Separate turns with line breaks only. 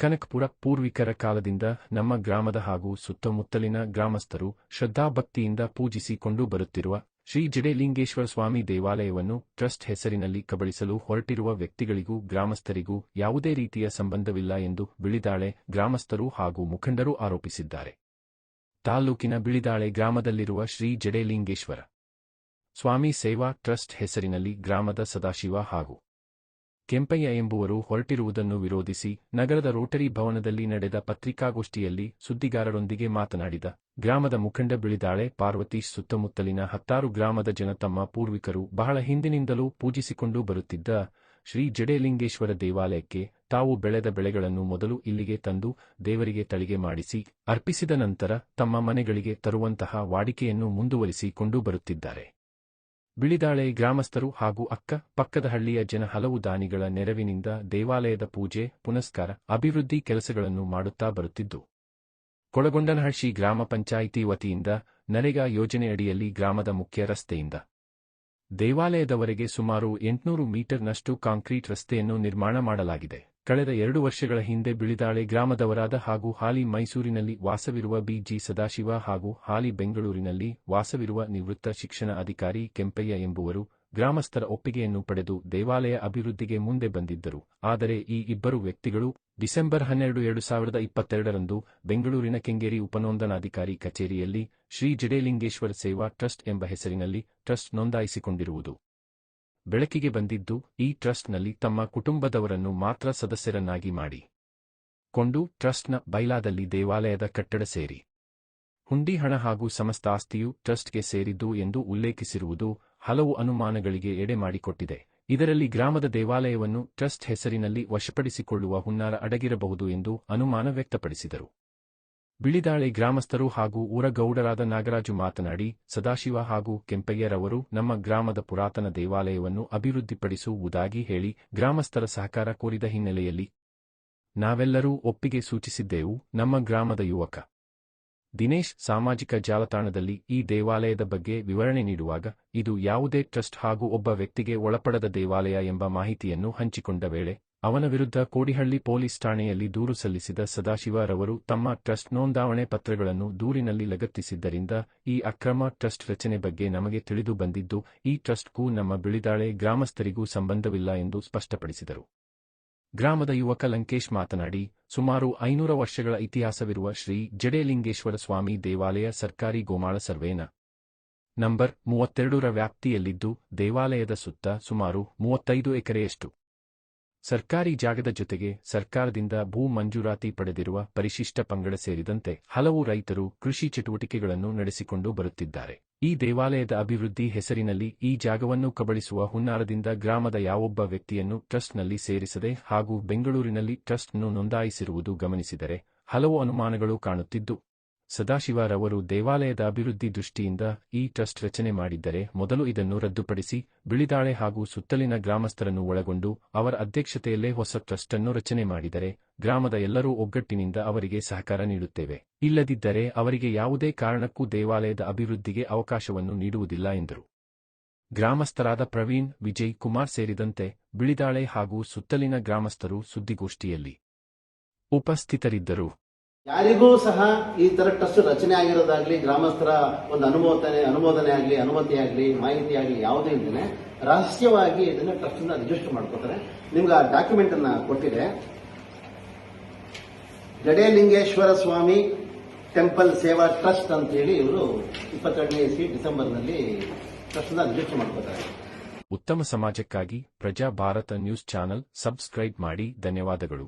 ಕನಕಪುರ ಪೂರ್ವಿಕರ ಕಾಲದಿಂದ ನಮ್ಮ ಗ್ರಾಮದ ಹಾಗೂ ಸುತ್ತಮುತ್ತಲಿನ ಗ್ರಾಮಸ್ಥರು ಶ್ರದ್ಧಾಭಕ್ತಿಯಿಂದ ಪೂಜಿಸಿಕೊಂಡು ಬರುತ್ತಿರುವ ಶ್ರೀ ಜಡೇಲಿಂಗೇಶ್ವರ ಸ್ವಾಮಿ ದೇವಾಲಯವನ್ನು ಟ್ರಸ್ಟ್ ಹೆಸರಿನಲ್ಲಿ ಕಬಳಿಸಲು ಹೊರಟಿರುವ ವ್ಯಕ್ತಿಗಳಿಗೂ ಗ್ರಾಮಸ್ಥರಿಗೂ ಯಾವುದೇ ರೀತಿಯ ಸಂಬಂಧವಿಲ್ಲ ಎಂದು ಬಿಳಿದಾಳೆ ಗ್ರಾಮಸ್ಥರು ಹಾಗೂ ಮುಖಂಡರು ಆರೋಪಿಸಿದ್ದಾರೆ. ತಾಲೂಕಿನ ಬಿಳಿದಾಳೆ ಗ್ರಾಮದಲ್ಲಿರುವ ಶ್ರೀ ಜಡೇಲಿಂಗೇಶ್ವರ ಸ್ವಾಮಿ ಸೇವಾ ಟ್ರಸ್ಟ್ ಹೆಸರಿನಲ್ಲಿ ಗ್ರಾಮದ ಸದಾಶಿವ ಹಾಗೂ ಕೆಂಪಯ್ಯ ಎಂಬುವರು ಹೊರಟಿರುವುದನ್ನು ವಿರೋಧಿಸಿ ನಗರದ ರೋಟರಿ ಭವನದಲ್ಲಿ ನಡೆದ ಪತ್ರಿಕಾಗೋಷ್ಠಿಯಲ್ಲಿ ಸುದ್ದಿಗಾರರೊಂದಿಗೆ ಮಾತನಾಡಿದ ಗ್ರಾಮದ ಮುಖಂಡ ಬಿಳಿದಾಳೆ ಪಾರ್ವತೀಶ್ ಸುತ್ತಮುತ್ತಲಿನ ಹತ್ತಾರು ಗ್ರಾಮದ ಜನ ತಮ್ಮ ಪೂರ್ವಿಕರು ಬಹಳ ಹಿಂದಿನಿಂದಲೂ ಪೂಜಿಸಿಕೊಂಡು ಬರುತ್ತಿದ್ದ ಶ್ರೀ ಜಡೇಲಿಂಗೇಶ್ವರ ದೇವಾಲಯಕ್ಕೆ ತಾವು ಬೆಳೆದ ಬೆಳೆಗಳನ್ನು ಮೊದಲು ಇಲ್ಲಿಗೆ ತಂದು ದೇವರಿಗೆ ತಳಿಗೆ ಮಾಡಿಸಿ ಅರ್ಪಿಸಿದ ನಂತರ ತಮ್ಮ ಮನೆಗಳಿಗೆ ತರುವಂತಹ ವಾಡಿಕೆಯನ್ನು ಮುಂದುವರಿಸಿಕೊಂಡು ಬರುತ್ತಿದ್ದಾರೆ. ಬಿಳಿದಾಳೆ ಗ್ರಾಮಸ್ಥರು ಹಾಗೂ ಅಕ್ಕ ಪಕ್ಕದ ಹಳ್ಳಿಯ ಜನ ಹಲವು ದಾನಿಗಳ ನೆರವಿನಿಂದ ದೇವಾಲಯದ ಪೂಜೆ, ಪುನಸ್ಕಾರ, ಅಭಿವೃದ್ಧಿ ಕೆಲಸಗಳನ್ನು ಮಾಡುತ್ತಾ ಬರುತ್ತಿದ್ದು. ಕೊಳಗೊಂಡನಹಳ್ಳಿ ಗ್ರಾಮ ಪಂಚಾಯಿತಿ ವತಿಯಿಂದ ನರೇಗಾ ಯೋಜನೆಯಡಿಯಲ್ಲಿ ಗ್ರಾಮದ ಮುಖ್ಯ ರಸ್ತೆಯಿಂದ. ದೇವಾಲಯದವರೆಗೆ ಸುಮಾರು ಎಂಟುನೂರು ಮೀಟರ್ನಷ್ಟು ಕಾಂಕ್ರೀಟ್ ರಸ್ತೆಯನ್ನು ನಿರ್ಮಾಣ ಮಾಡಲಾಗಿದೆ. ಕಳೆದ ಎರಡು ವರ್ಷಗಳ ಹಿಂದೆ ಬಿಳಿದಾಳೆ ಗ್ರಾಮದವರಾದ ಹಾಗೂ ಹಾಲಿ ಮೈಸೂರಿನಲ್ಲಿ ವಾಸವಿರುವ ಬಿಜಿ ಸದಾಶಿವ ಹಾಗೂ ಹಾಲಿ ಬೆಂಗಳೂರಿನಲ್ಲಿ ವಾಸವಿರುವ ನಿವೃತ್ತ ಶಿಕ್ಷಣ ಅಧಿಕಾರಿ ಕೆಂಪಯ್ಯ ಎಂಬುವರು ಗ್ರಾಮಸ್ಥರ ಒಪ್ಪಿಗೆಯನ್ನು ಪಡೆದು ದೇವಾಲಯ ಅಭಿವೃದ್ಧಿಗೆ ಮುಂದೆ ಬಂದಿದ್ದರು. ಆದರೆ ಈ ಇಬ್ಬರು ವ್ಯಕ್ತಿಗಳು ಡಿಸೆಂಬರ್ ಹನ್ನೆರಡು ಎರಡು ಸಾವಿರದ ಇಪ್ಪತ್ತೆರಡರಂದು ಬೆಂಗಳೂರಿನ ಕೆಂಗೇರಿ ಉಪನೋಂದನಾಧಿಕಾರಿ ಕಚೇರಿಯಲ್ಲಿ ಶ್ರೀ ಜಡೇಲಿಂಗೇಶ್ವರ ಸೇವಾ ಟ್ರಸ್ಟ್ ಎಂಬ ಹೆಸರಿನಲ್ಲಿ ಟ್ರಸ್ಟ್ ನೋಂದಾಯಿಸಿಕೊಂಡಿರುವುದು. ಬೆಳಕಿಗೆ ಬಂದಿದ್ದು, ಈ ಟ್ರಸ್ಟ್ನಲ್ಲಿ ತಮ್ಮ ಕುಟುಂಬದವರನ್ನು ಮಾತ್ರ ಸದಸ್ಯರನ್ನಾಗಿ ಮಾಡಿ. ಕೊಂಡು, ಟ್ರಸ್ಟ್ನ ಬೈಲಾದಲ್ಲಿ ದೇವಾಲಯದ ಕಟ್ಟಡ ಸೇರಿ. ಹುಂಡಿ ಹಣ ಹಾಗೂ ಸಮಸ್ತ ಆಸ್ತಿಯು ಟ್ರಸ್ಟ್ಗೆ ಸೇರಿದ್ದು ಎಂದು ಉಲ್ಲೇಖಿಸಿರುವುದು ಹಲವು ಅನುಮಾನಗಳಿಗೆ ಎಡೆ ಮಾಡಿಕೊಟ್ಟಿದೆ. ಇದರಲ್ಲಿ ಗ್ರಾಮದ ದೇವಾಲಯವನ್ನು ಟ್ರಸ್ಟ್ ಹೆಸರಿನಲ್ಲಿ ವಶಪಡಿಸಿಕೊಳ್ಳುವ ಹುನ್ನಾರ ಅಡಗಿರಬಹುದು ಎಂದು ಅನುಮಾನ ವ್ಯಕ್ತಪಡಿಸಿದರು. ಬಿಳಿದಾಳೆ ಗ್ರಾಮಸ್ಥರು ಹಾಗೂ ಊರಗೌಡರಾದ ನಾಗರಾಜು ಮಾತನಾಡಿ, ಸದಾಶಿವ ಹಾಗೂ ಕೆಂಪಯ್ಯರವರು ನಮ್ಮ ಗ್ರಾಮದ ಪುರಾತನ ದೇವಾಲಯವನ್ನು ಅಭಿವೃದ್ಧಿಪಡಿಸುವುದಾಗಿ ಹೇಳಿ ಗ್ರಾಮಸ್ಥರ ಸಹಕಾರ ಕೋರಿದ ಹಿನ್ನೆಲೆಯಲ್ಲಿ ನಾವೆಲ್ಲರೂ ಒಪ್ಪಿಗೆ ಸೂಚಿಸಿದ್ದೆವು, ನಮ್ಮ ಗ್ರಾಮದ ಯುವಕ ದಿನೇಶ್ ಸಾಮಾಜಿಕ ಜಾಲತಾಣದಲ್ಲಿ ಈ ದೇವಾಲಯದ ಬಗ್ಗೆ ವಿವರಣೆ ನೀಡುವಾಗ, ಇದು ಯಾವುದೇ ಟ್ರಸ್ಟ್ ಹಾಗೂ ಒಬ್ಬ ವ್ಯಕ್ತಿಗೆ ಒಳಪಡದ ದೇವಾಲಯ ಎಂಬ ಮಾಹಿತಿಯನ್ನು ಹಂಚಿಕೊಂಡ ವೇಳೆ ಅವನ ವಿರುದ್ಧ ಕೋಡಿಹಳ್ಳಿ ಪೊಲೀಸ್ ಠಾಣೆಯಲ್ಲಿ ದೂರು ಸಲ್ಲಿಸಿದ ಸದಾಶಿವರವರು ತಮ್ಮ ಟ್ರಸ್ಟ್ ನೋಂದಾವಣೆ ಪತ್ರಗಳನ್ನು ದೂರಿನಲ್ಲಿ ಲಗತ್ತಿಸಿದ್ದರಿಂದ ಈ ಅಕ್ರಮ ಟ್ರಸ್ಟ್ ರಚನೆ ಬಗ್ಗೆ ನಮಗೆ ತಿಳಿದು ಬಂದಿದ್ದು, ಈ ಟ್ರಸ್ಟ್ಗೂ ನಮ್ಮ ಬಿಳಿದಾಳೆ ಗ್ರಾಮಸ್ಥರಿಗೂ ಸಂಬಂಧವಿಲ್ಲ ಎಂದು ಸ್ಪಷ್ಟಪಡಿಸಿದರು. ಗ್ರಾಮದ ಯುವಕ ಲಂಕೇಶ್ ಮಾತನಾಡಿ, ಸುಮಾರು ಐನೂರ ವರ್ಷಗಳ ಇತಿಹಾಸವಿರುವ ಶ್ರೀ ಜಡೇಲಿಂಗೇಶ್ವರ ಸ್ವಾಮಿ ದೇವಾಲಯ ಸರ್ಕಾರಿ ಗೋಮಾಳ ಸರ್ವೇನ ನಂಬರ್ ಮೂವತ್ತೆರಡರ ವ್ಯಾಪ್ತಿಯಲ್ಲಿದ್ದು, ದೇವಾಲಯದ ಸುತ್ತ ಸುಮಾರು ಮೂವತ್ತೈದು ಎಕರೆಯಷ್ಟು. ಸರ್ಕಾರಿ ಜಾಗದ ಜೊತೆಗೆ ಸರ್ಕಾರದಿಂದ ಭೂ ಮಂಜೂರಾತಿ ಪಡೆದಿರುವ ಪರಿಶಿಷ್ಟ ಪಂಗಡ ಸೇರಿದಂತೆ ಹಲವು ರೈತರು ಕೃಷಿ ಚಟುವಟಿಕೆಗಳನ್ನು ನಡೆಸಿಕೊಂಡು ಬರುತ್ತಿದ್ದಾರೆ. ಈ ದೇವಾಲಯದ ಅಭಿವೃದ್ಧಿ ಹೆಸರಿನಲ್ಲಿ ಈ ಜಾಗವನ್ನು ಕಬಳಿಸುವ ಹುನ್ನಾರದಿಂದ ಗ್ರಾಮದ ಯಾವೊಬ್ಬ ವ್ಯಕ್ತಿಯನ್ನು ಟ್ರಸ್ಟ್ನಲ್ಲಿ ಸೇರಿಸದೆ ಹಾಗೂ ಬೆಂಗಳೂರಿನಲ್ಲಿ ಟ್ರಸ್ಟ್ನ್ನು ನೋಂದಾಯಿಸಿರುವುದು ಗಮನಿಸಿದರೆ ಹಲವು ಅನುಮಾನಗಳು ಕಾಣುತ್ತಿದ್ದು ಸದಾಶಿವರವರು ದೇವಾಲಯದ ಅಭಿವೃದ್ಧಿ ದೃಷ್ಟಿಯಿಂದ ಈ ಟ್ರಸ್ಟ್ ರಚನೆ ಮಾಡಿದ್ದರೆ ಮೊದಲು ಇದನ್ನು ರದ್ದುಪಡಿಸಿ ಬಿಳಿದಾಳೆ ಹಾಗೂ ಸುತ್ತಲಿನ ಗ್ರಾಮಸ್ಥರನ್ನು ಒಳಗೊಂಡು ಅವರ ಅಧ್ಯಕ್ಷತೆಯಲ್ಲೇ ಹೊಸ ಟ್ರಸ್ಟ್ ಅನ್ನು ರಚನೆ ಮಾಡಿದರೆ ಗ್ರಾಮದ ಎಲ್ಲರೂ ಒಗ್ಗಟ್ಟಿನಿಂದ ಅವರಿಗೆ ಸಹಕಾರ ನೀಡುತ್ತೇವೆ. ಇಲ್ಲದಿದ್ದರೆ ಅವರಿಗೆ ಯಾವುದೇ ಕಾರಣಕ್ಕೂ ದೇವಾಲಯದ ಅಭಿವೃದ್ಧಿಗೆ ಅವಕಾಶವನ್ನು ನೀಡುವುದಿಲ್ಲ ಎಂದರು. ಗ್ರಾಮಸ್ಥರಾದ ಪ್ರವೀಣ್, ವಿಜಯ್ ಕುಮಾರ್ ಸೇರಿದಂತೆ ಬಿಳಿದಾಳೆ ಹಾಗೂ ಸುತ್ತಲಿನ ಗ್ರಾಮಸ್ಥರು ಸುದ್ದಿಗೋಷ್ಠಿಯಲ್ಲಿ ಉಪಸ್ಥಿತರಿದ್ದರು.
ಯಾರಿಗೂ ಸಹ ಈ ತರ ಟ್ರಸ್ಟ್ ರಚನೆ ಆಗಿರೋದಾಗ್ಲಿ, ಗ್ರಾಮಸ್ಥರ ಒಂದು ಅನುಮೋದನೆ ಅನುಮೋದನೆ ಆಗಲಿ, ಅನುಮತಿ ಆಗಲಿ, ಮಾಹಿತಿ ಆಗಲಿ ಯಾವುದೇ ಇಲ್ಲದೆ ರಹಸ್ಯವಾಗಿ ಇದನ್ನ ಟ್ರಸ್ಟ್ ರಿಜಿಸ್ಟರ್ ಮಾಡ್ಕೋತಾರೆ. ನಿಮ್ಗೆ ಆ ಡಾಕ್ಯುಮೆಂಟ್ ಅನ್ನ ಕೊಟ್ಟಿದೆ. ಜಡೇಲಿಂಗೇಶ್ವರ ಸ್ವಾಮಿ ಟೆಂಪಲ್ ಸೇವಾ ಟ್ರಸ್ಟ್ ಅಂತ ಹೇಳಿ ಇವರು ಇಪ್ಪತ್ತೆರಡನೇ ಇಸಿ ಡಿಸೆಂಬರ್ನಲ್ಲಿ ಟ್ರಸ್ಟ್ ರಿಜಿಸ್ಟರ್ ಮಾಡ್ಕೋತಾರೆ.
ಉತ್ತಮ ಸಮಾಜಕ್ಕಾಗಿ ಪ್ರಜಾ ಭಾರತ ನ್ಯೂಸ್ ಚಾನೆಲ್ ಸಬ್ಸ್ಕ್ರೈಬ್ ಮಾಡಿ. ಧನ್ಯವಾದಗಳು.